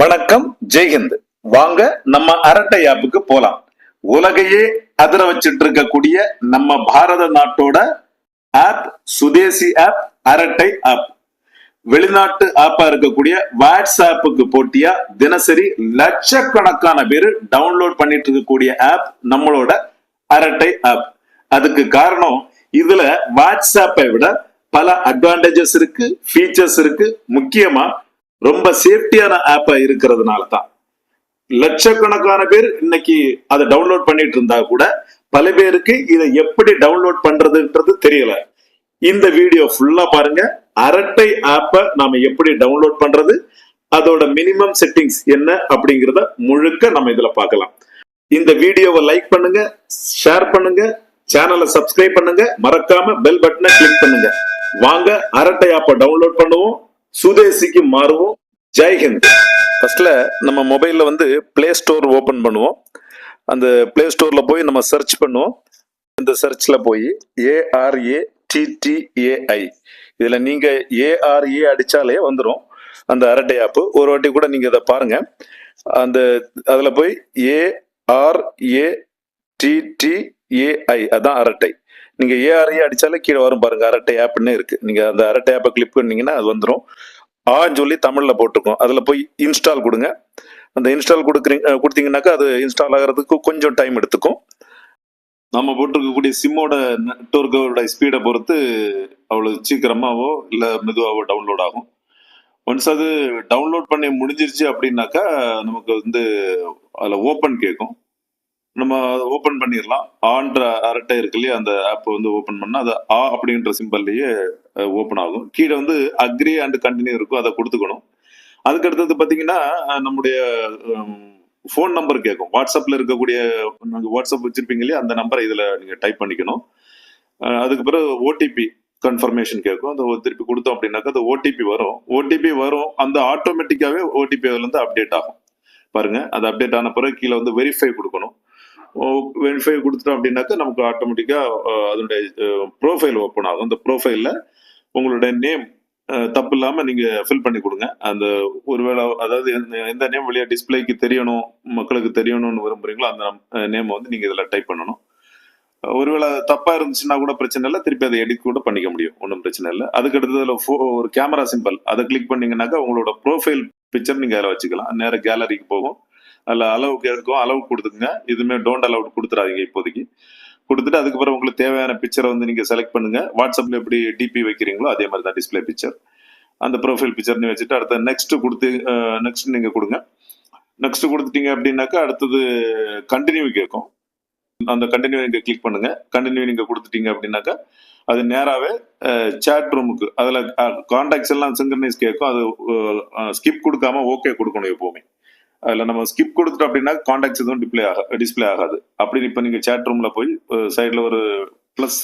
வணக்கம் ஜெய்ஹிந்த் வாங்க நம்ம அரட்டை ஆப்புக்கு போலாம். உலகையே அதிர வச்சிட்டு இருக்கக்கூடிய நம்ம பாரத நாட்டோட app Swadeshi app Arattai app வெளிநாட்டு ஆப்பா இருக்கக்கூடிய வாட்ஸ்ஆப்புக்கு போட்டியா? தினசரி லட்சக்கணக்கான பேர் டவுன்லோட் பண்ணிட்டு இருக்கக்கூடிய ஆப் நம்மளோட அரட்டை ஆப் அதுக்கு காரணம் இதுல வாட்ஸ்ஆப்பை விட பல அட்வான்டேஜஸ் இருக்கு ஃபீச்சர்ஸ் இருக்கு. முக்கியமா ரொம்ப சேஃப்டியான ஆப்பா இருக்கிறதுனால தான் லட்சக்கணக்கான பேர் இன்னைக்கு அதை டவுன்லோட் பண்ணிட்டு இருந்தா கூட பல பேருக்கு இதை எப்படி டவுன்லோட் பண்றதுன்றது தெரியல. இந்த வீடியோ ஃபுல்லா பாருங்க. அரட்டை ஆப்பை நாம எப்படி டவுன்லோட் பண்றது அதோட மினிமம் செட்டிங்ஸ் என்ன அப்படிங்கிறத முழுக்க நம்ம இதுல பார்க்கலாம். இந்த வீடியோவை லைக் பண்ணுங்க ஷேர் பண்ணுங்க சேனலை சப்ஸ்கிரைப் பண்ணுங்க. மறக்காம பெல் பட்டனை கிளிக் பண்ணுங்க. வாங்க அரட்டை ஆப்பை டவுன்லோட் பண்ணுவோம். சுதேசிக்கு மாறுவோம். ஜெய்ஹிந்த் ஃபர்ஸ்ட்ல நம்ம மொபைல்ல வந்து பிளே ஸ்டோர் ஓபன் பண்ணுவோம். அந்த பிளே ஸ்டோர்ல போய் நம்ம சர்ச் பண்ணுவோம். இந்த சர்ச்ல போய் ஏஆர்ஏ டிடிஏஐ இதுல நீங்க ஏஆர்ஏ அடிச்சாலே வந்துடும் அந்த அரட்டை ஆப்பு ஒரு வாட்டி கூட நீங்க இதை பாருங்க. அந்த அதுல போய் ஏஆர்ஏ டிடிஏஐ அதான் அரட்டை. நீங்க ஏஆர்ஏ அடிச்சாலே கீழே வரும் பாருங்க. அரட்டை ஆப்னு இருக்கு. நீங்க அந்த அரட்டை ஆப்பை கிளிக் பண்ணீங்கன்னா அது வந்துடும் ஆன்னு சொல்லி தமிழ்ல போட்டிருக்கோம் அதுல போய் இன்ஸ்டால் கொடுங்க. அந்த இன்ஸ்டால் கொடுக்குறீங்க கொடுத்தீங்கன்னாக்கா அது இன்ஸ்டால் ஆகிறதுக்கு கொஞ்சம் டைம் எடுத்துக்கும். நம்ம போட்டிருக்கக்கூடிய சிம்மோட நெட்ஒர்க்கோட ஸ்பீடை பொறுத்து அவ்வளோ சீக்கிரமாகவோ இல்லை மெதுவாகவோ டவுன்லோட் ஆகும். ஒன்ஸ் அது டவுன்லோட் பண்ணி முடிஞ்சிருச்சு அப்படின்னாக்கா நமக்கு வந்து அதில் ஓப்பன் கேட்கும் நம்ம ஓப்பன் பண்ணிடலாம் ஆன்ற அரட்டை இருக்கு இல்லையா அந்த ஆப் வந்து ஓப்பன் பண்ணால் அது ஆ அப்படின்ற சிம்பல்லையே ஓப்பன் ஆகும். கீழே வந்து அக்ரி அண்ட் கண்டினியூ இருக்கும் அதை கொடுத்துக்கணும். அதுக்கு அடுத்தது பார்த்தீங்கன்னா நம்முடைய ஃபோன் நம்பர் கேட்கும் வாட்ஸ்அப்பில் இருக்கக்கூடிய நாங்கள் வாட்ஸ்அப் வச்சிருப்பீங்க இல்லையா அந்த நம்பரை இதில் நீங்கள் டைப் பண்ணிக்கணும். அதுக்கு பிறகு ஓடிபி கன்ஃபர்மேஷன் கேட்கும் அந்த திருப்பி கொடுத்தோம் அப்படின்னாக்கா அது ஓடிபி வரும். ஓடிபி வரும் அந்த ஆட்டோமேட்டிக்காகவே ஓடிபி அதுலேருந்து அப்டேட் ஆகும். பாருங்க அது அப்டேட் ஆன பிறகு கீழே வந்து வெரிஃபை கொடுக்கணும். வெரிஃபை கொடுத்துட்டோம் அப்படின்னாக்கா நமக்கு ஆட்டோமேட்டிக்காக அதனுடைய ப்ரோஃபைல் ஓப்பன் ஆகும். அந்த ப்ரோஃபைலில் உங்களுடைய நேம் தப்பு இல்லாமல் நீங்கள் ஃபில் பண்ணி கொடுங்க. அந்த ஒருவேளை அதாவது எந்த- எந்த நேம் வழியாக டிஸ்பிளேக்கு தெரியணும் மக்களுக்கு தெரியணும்னு விரும்புகிறீங்களோ அந்த நேம் வந்து நீங்கள் இதில் டைப் பண்ணணும். ஒருவேளை தப்பாக இருந்துச்சுன்னா கூட பிரச்சனை இல்லை திருப்பி அதை எடிட் கூட பண்ணிக்க முடியும். ஒன்றும் பிரச்சனை இல்லை. அதுக்கு அடுத்ததில் ஃபோ ஒரு கேமரா சிம்பிள் அதை கிளிக் பண்ணீங்கன்னாக்கா உங்களோட ப்ரோஃபைல் பிக்சர் நீங்கள் அதில் வச்சுக்கலாம். நேராக கேலரிக்கு போகும். அதில் அளவுக்கு இருக்கும் அளவு கொடுத்துக்குங்க. இதுவுமே டோன்ட் அலவுட் கொடுத்துறாதீங்க இப்போதைக்கு. கொடுத்துட்டு அதுக்கப்புறம் உங்களுக்கு தேவையான பிக்சரை வந்து நீங்கள் செலக்ட் பண்ணுங்க. வாட்ஸ்அப்பில் எப்படி டிபி வைக்கிறீங்களோ அதே மாதிரி தான் டிஸ்பிளே பிக்சர் அந்த ப்ரோஃபைல் பிக்சர் நீ வச்சுட்டு அடுத்த நெக்ஸ்ட் கொடுத்து நெக்ஸ்ட் நீங்கள் கொடுங்க. நெக்ஸ்ட் கொடுத்துட்டீங்க அப்படின்னாக்கா அடுத்தது கண்டினியூ கேட்கும். அந்த கண்டினியூ நீங்கள் கிளிக் பண்ணுங்க. கண்டினியூ நீங்கள் கொடுத்துட்டீங்க அப்படின்னாக்கா அது நேராகவே சேட் ரூமுக்கு அதில் கான்டாக்ட்ஸ் எல்லாம் சிங்கர்னைஸ் கேட்கும். அது ஸ்கிப் கொடுக்காம ஓகே கொடுக்கணும் எப்போவுமே. அதில் நம்ம ஸ்கிப் கொடுத்துட்டோம் அப்படின்னா காண்டாக்ட்ஸ் எதுவும் டிஸ்பிளே ஆக டிஸ்பிளே ஆகாது. அப்படின்னு இப்போ நீங்கள் சேட் ரூமில் போய் சைடில் ஒரு ப்ளஸ்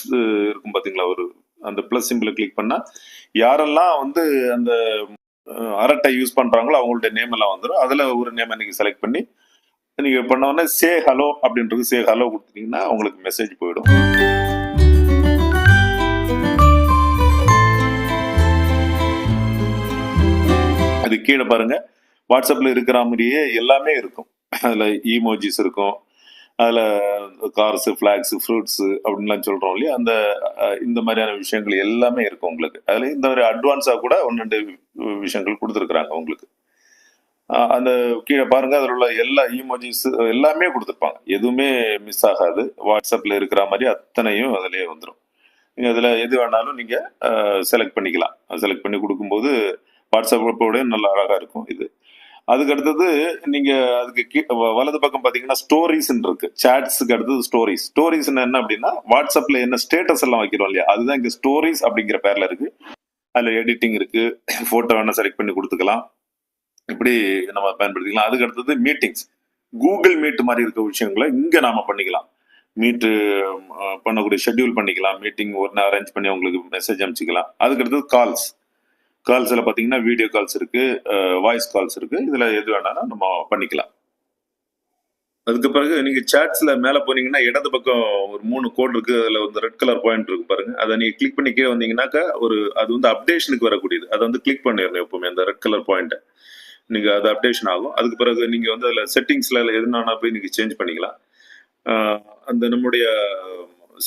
இருக்கும் பார்த்தீங்களா ஒரு அந்த ப்ளஸ் சிம்பிளை கிளிக் பண்ணால் யாரெல்லாம் வந்து அந்த அரட்டை யூஸ் பண்ணுறாங்களோ அவங்கள்ட்ட நேம் எல்லாம் வந்துடும் அதில் ஒரு நேமை நீங்கள் செலக்ட் பண்ணி நீங்கள் பண்ண உடனே சே ஹலோ அப்படின்றது சே ஹலோ கொடுத்தீங்கன்னா உங்களுக்கு மெசேஜ் போயிடும். அது கீழே பாருங்கள் வாட்ஸ்அப்ல இருக்கிற மாதிரியே எல்லாமே இருக்கும். அதுல ஈமோஜிஸ் இருக்கும். அதுல கார்ஸு ஃப்ளாக்ஸு ஃப்ரூட்ஸு அப்படின்லாம் சொல்கிறோம் இல்லையா? அந்த இந்த மாதிரியான விஷயங்கள் எல்லாமே இருக்கும் உங்களுக்கு. அதுல இந்த மாதிரி அட்வான்ஸா கூட ஒன்று ரெண்டு விஷயங்கள் கொடுத்துருக்குறாங்க உங்களுக்கு. அந்த கீழே பாருங்க அதில் உள்ள எல்லா ஈமோஜிஸ் எல்லாமே கொடுத்துருப்பாங்க. எதுவுமே மிஸ் ஆகாது. வாட்ஸ்அப்ல இருக்கிற மாதிரி அத்தனையும் அதுலயே வந்துடும் நீங்கள் அதுல எது வேணாலும் நீங்க செலக்ட் பண்ணிக்கலாம். செலக்ட் பண்ணி கொடுக்கும்போது வாட்ஸ்அப்போட நல்லா அழகா இருக்கும் இது. அதுக்கு அடுத்தது நீங்க அதுக்கு வ- வலது பக்கம் பாத்தீங்கன்னா ஸ்டோரிஸ் இருக்கு. சாட்ஸுக்கு அடுத்தது ஸ்டோரிஸ் ஸ்டோரிஸ் என்ன அப்படின்னா வாட்ஸ்அப்ல என்ன ஸ்டேட்டஸ் எல்லாம் வைக்கிறோம் இல்லையா? அதுதான் இங்க ஸ்டோரிஸ் அப்படிங்கிற பேர்ல இருக்கு. அதுல எடிட்டிங் இருக்கு. போட்டோ வேணா செலக்ட் பண்ணி கொடுத்துக்கலாம். இப்படி நம்ம பயன்படுத்திக்கலாம். அதுக்கு அடுத்தது மீட்டிங்ஸ் கூகுள் மீட் மாதிரி இருக்க விஷயங்களை இங்க நாம பண்ணிக்கலாம். மீட்டு பண்ணக்கூடிய ஷெட்யூல் பண்ணிக்கலாம். மீட்டிங் ஒரு அரேஞ்ச் பண்ணி உங்களுக்கு மெசேஜ் அனுப்பிச்சிக்கலாம். அதுக்கு அடுத்தது கால்ஸ் கால்ஸில் பார்த்தீங்கன்னா வீடியோ கால்ஸ் இருக்குது வாய்ஸ் கால்ஸ் இருக்குது இதில் எது வேணாலும் நம்ம பண்ணிக்கலாம். அதுக்கு பிறகு நீங்கள் சாட்ஸில் மேலே போனீங்கன்னா இடது பக்கம் ஒரு மூணு கோட் இருக்குது அதில் வந்து ரெட் கலர் பாயிண்ட் இருக்கு பாருங்க. அதை நீங்கள் கிளிக் பண்ணி கீழே வந்தீங்கன்னாக்கா ஒரு அது வந்து அப்டேஷனுக்கு வரக்கூடியது. அதை வந்து கிளிக் பண்ணிடணும் எப்பவுமே அந்த ரெட் கலர் பாயிண்ட்டை நீங்கள் அது அப்டேஷன் ஆகும். அதுக்கு பிறகு நீங்கள் வந்து அதில் செட்டிங்ஸில் எதுனானா போய் நீங்கள் சேஞ்ச் பண்ணிக்கலாம். அந்த நம்முடைய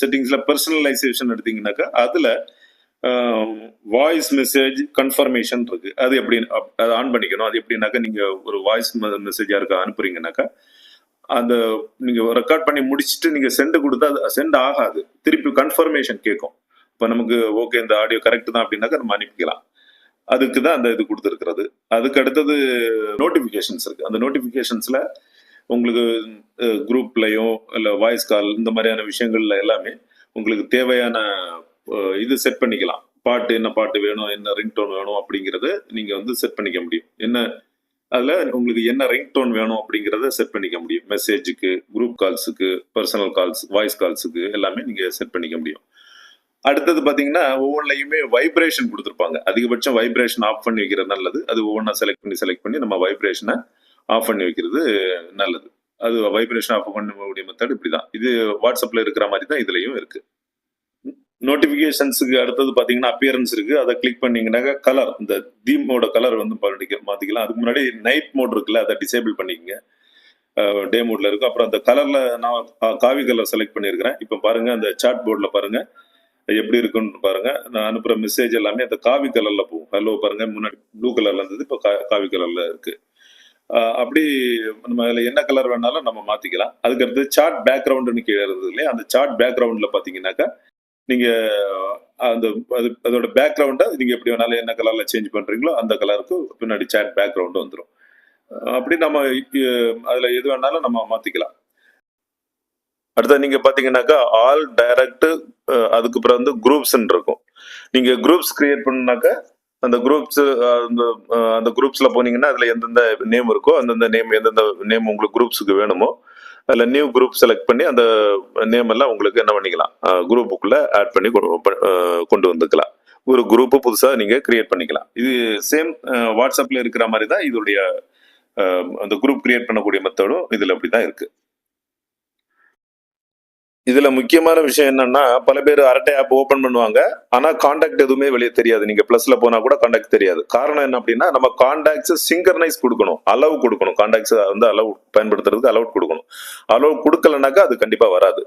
செட்டிங்ஸில் பர்சனலைசேஷன் எடுத்தீங்கன்னாக்கா அதில் வாய்ஸ் மெசேஜ் கன்ஃபர்மேஷன் இருக்கு அது எப்படி அப்- அதை ஆன் பண்ணிக்கணும். அது எப்படின்னாக்கா நீங்கள் ஒரு வாய்ஸ் மெசேஜா இருக்க அனுப்புறீங்கன்னாக்கா அந்த நீங்கள் ரெக்கார்ட் பண்ணி முடிச்சுட்டு நீங்கள் சென்ட் கொடுத்தா அது சென்ட் ஆகாது. திருப்பி கன்ஃபர்மேஷன் கேட்கும் இப்போ நமக்கு ஓகே இந்த ஆடியோ கரெக்ட் தான் அப்படின்னாக்கா நம்ம அனுப்பிக்கலாம். அதுக்கு தான் அந்த இது கொடுத்துருக்கிறது. அதுக்கு அடுத்தது நோட்டிஃபிகேஷன்ஸ் இருக்கு. அந்த நோட்டிஃபிகேஷன்ஸ்ல உங்களுக்கு குரூப்லையும் இல்லை வாய்ஸ் கால் இந்த மாதிரியான விஷயங்கள்ல எல்லாமே உங்களுக்கு தேவையான இது செட் பண்ணிக்கலாம். பாட்டு என்ன பாட்டு வேணும் என்ன ரிங்டோன் வேணும் அப்படிங்கிறத நீங்கள் வந்து செட் பண்ணிக்க முடியும். என்ன அதில் உங்களுக்கு என்ன ரிங்டோன் வேணும் அப்படிங்கிறத செட் பண்ணிக்க முடியும். மெசேஜுக்கு குரூப் கால்ஸுக்கு பர்சனல் கால்ஸ் வாய்ஸ் கால்ஸுக்கு எல்லாமே நீங்கள் செட் பண்ணிக்க முடியும். அடுத்தது பார்த்தீங்கன்னா ஒவ்வொன்றையுமே வைப்ரேஷன் கொடுத்துருப்பாங்க. அதிகபட்சம் வைப்ரேஷன் ஆஃப் பண்ணி வைக்கிறது நல்லது. அது ஒவ்வொன்றா செலக்ட் பண்ணி செலக்ட் பண்ணி நம்ம வைப்ரேஷனை ஆஃப் பண்ணி வைக்கிறது நல்லது. அது வைப்ரேஷன் ஆஃப் பண்ணக்கூடிய மெத்தட் இப்படி தான் இது வாட்ஸ்அப்பில் இருக்கிற மாதிரி தான் இதுலேயும் இருக்குது நோட்டிபிகேஷன்ஸுக்கு அடுத்தது பார்த்தீங்கன்னா அப்பியரன்ஸ் இருக்குது அதை கிளிக் பண்ணீங்கன்னாக்கா கலர் இந்த தீமோட கலர் வந்து பண்ணிக்க மாற்றிக்கலாம் அதுக்கு முன்னாடி நைட் மோட் இருக்குல்ல அதை டிசேபிள் பண்ணிக்கங்க. டே மோட்ல இருக்கும். அப்புறம் அந்த கலரில் நான் காவி கலர் செலக்ட் பண்ணியிருக்கிறேன். இப்போ பாருங்கள் அந்த சாட் போர்டில் பாருங்கள் எப்படி இருக்குன்னு பாருங்கள் நான் அனுப்புகிற மெசேஜ் எல்லாமே அந்த காவி கலரில் போகும். ஹலோ பாருங்கள் முன்னாடி ப்ளூ கலரில் இருந்தது இப்போ காவி கலரில் இருக்குது அப்படி நம்ம அதில் என்ன கலர் வேணாலும் நம்ம மாற்றிக்கலாம் அதுக்கடுத்து சார்ட் பேக்ரவுண்டுன்னு கீழே இருந்தது இல்லையா? அந்த சார்ட் பேக்ரவுண்டில் பார்த்தீங்கன்னாக்கா நீங்க அந்த அது அதோட பேக்ரவுண்டை நீங்க எப்படி வேணாலும் என்ன கலர்ல சேஞ்ச் பண்றீங்களோ அந்த கலருக்கு பின்னாடி சேட் பேக்ரவுண்ட் வந்துடும் அப்படி நம்ம அதுல எது வேணாலும் நம்ம மாத்திக்கலாம். அடுத்தது நீங்க பாத்தீங்கன்னாக்கா ஆல் டைரக்ட் அதுக்கு அப்புறம் வந்து குரூப்ஸ் இருக்கும். நீங்க குரூப்ஸ் கிரியேட் பண்ணாக்கா அந்த குரூப்ஸ் அந்த அந்த குரூப்ஸ்ல போனீங்கன்னா அதுல எந்தெந்த நேம் இருக்கோ அந்தந்த நேம் எந்தெந்த நேம் உங்களுக்கு குரூப்ஸுக்கு வேணுமோ அதுல நியூ குரூப் செலக்ட் பண்ணி அந்த நேம் எல்லாம் உங்களுக்கு என்ன பண்ணிக்கலாம்? குரூப்புக்குள்ள ஆட் பண்ணி கொண்டு கொண்டு வந்துக்கலாம். ஒரு குரூப் புதுசா நீங்க கிரியேட் பண்ணிக்கலாம். இது சேம் வாட்ஸ்அப்ல இருக்கிற மாதிரி தான் இதோடைய அந்த குரூப் கிரியேட் பண்ணக்கூடிய மெத்தடும் இதுல அப்படிதான் இருக்கு. இதுல முக்கியமான விஷயம் என்னன்னா பல பேர் அரட்டை ஆப் ஓபன் பண்ணுவாங்க. ஆனா காண்டாக்ட் எதுவுமே வெளியே தெரியாது. நீங்க பிளஸ்ல போனா கூட காண்டாக்ட் தெரியாது. காரணம் என்ன அப்படின்னா நம்ம காண்டாக்ட்ஸ் சிங்கர்னைஸ் கொடுக்கணும். அளவு கொடுக்கணும். காண்டாக்ட்ஸ் வந்து அளவு பயன்படுத்துறதுக்கு அளவு கொடுக்கணும். அளவு கொடுக்கலனாக்கா அது கண்டிப்பா வராது.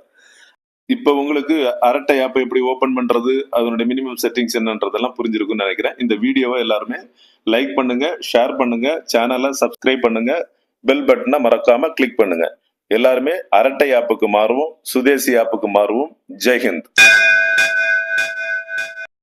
இப்போ உங்களுக்கு அரட்டை ஆப்பை எப்படி ஓபன் பண்றது அதனுடைய மினிமம் செட்டிங்ஸ் என்னன்றதெல்லாம் புரிஞ்சிருக்கும்னு நினைக்கிறேன். இந்த வீடியோவை எல்லாருமே லைக் பண்ணுங்க ஷேர் பண்ணுங்க சேனலை சப்ஸ்கிரைப் பண்ணுங்க பெல் பட்டனை மறக்காம கிளிக் பண்ணுங்க. எல்லாருமே அரட்டை ஆப்புக்கு மாறுவோம் சுதேசி ஆப்புக்கு மாறுவோம். ஜெய்ஹிந்த்